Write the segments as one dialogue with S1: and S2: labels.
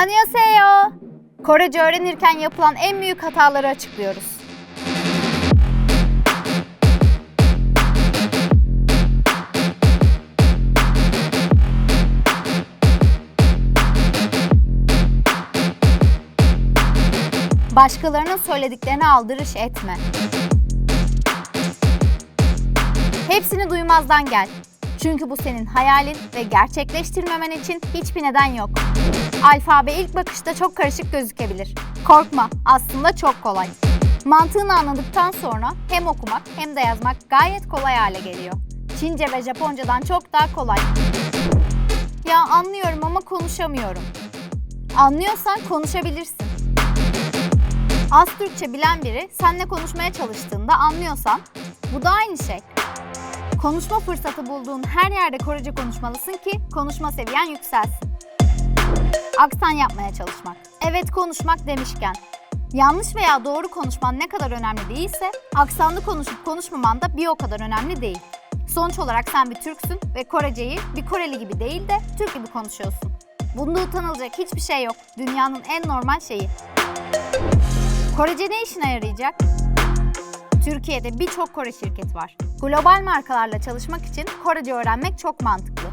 S1: Annyeonghaseyo. Korece öğrenirken yapılan en büyük hataları açıklıyoruz. Başkalarının söylediklerine aldırış etme. Hepsini duymazdan gel. Çünkü bu senin hayalin ve gerçekleştirmemen için hiçbir neden yok. Alfabe ilk bakışta çok karışık gözükebilir. Korkma, aslında çok kolay. Mantığını anladıktan sonra hem okumak hem de yazmak gayet kolay hale geliyor. Çince ve Japoncadan çok daha kolay. Ya anlıyorum ama konuşamıyorum. Anlıyorsan konuşabilirsin. Az Türkçe bilen biri seninle konuşmaya çalıştığında anlıyorsan bu da aynı şey. Konuşma fırsatı bulduğun her yerde Korece konuşmalısın ki konuşma seviyen yükselsin. Aksan yapmaya çalışmak. Evet konuşmak demişken. Yanlış veya doğru konuşman ne kadar önemli değilse, aksanlı konuşup konuşmaman da bir o kadar önemli değil. Sonuç olarak sen bir Türksün ve Koreceyi bir Koreli gibi değil de Türk gibi konuşuyorsun. Bunda utanılacak hiçbir şey yok. Dünyanın en normal şeyi. Korece ne işine yarayacak? Türkiye'de birçok Kore şirketi var. Global markalarla çalışmak için Korece öğrenmek çok mantıklı.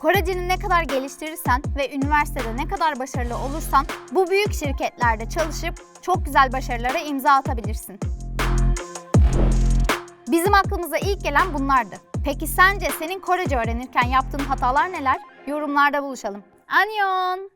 S1: Koreceni ne kadar geliştirirsen ve üniversitede ne kadar başarılı olursan bu büyük şirketlerde çalışıp çok güzel başarılara imza atabilirsin. Bizim aklımıza ilk gelen bunlardı. Peki sence senin Korece öğrenirken yaptığın hatalar neler? Yorumlarda buluşalım. Annyeong!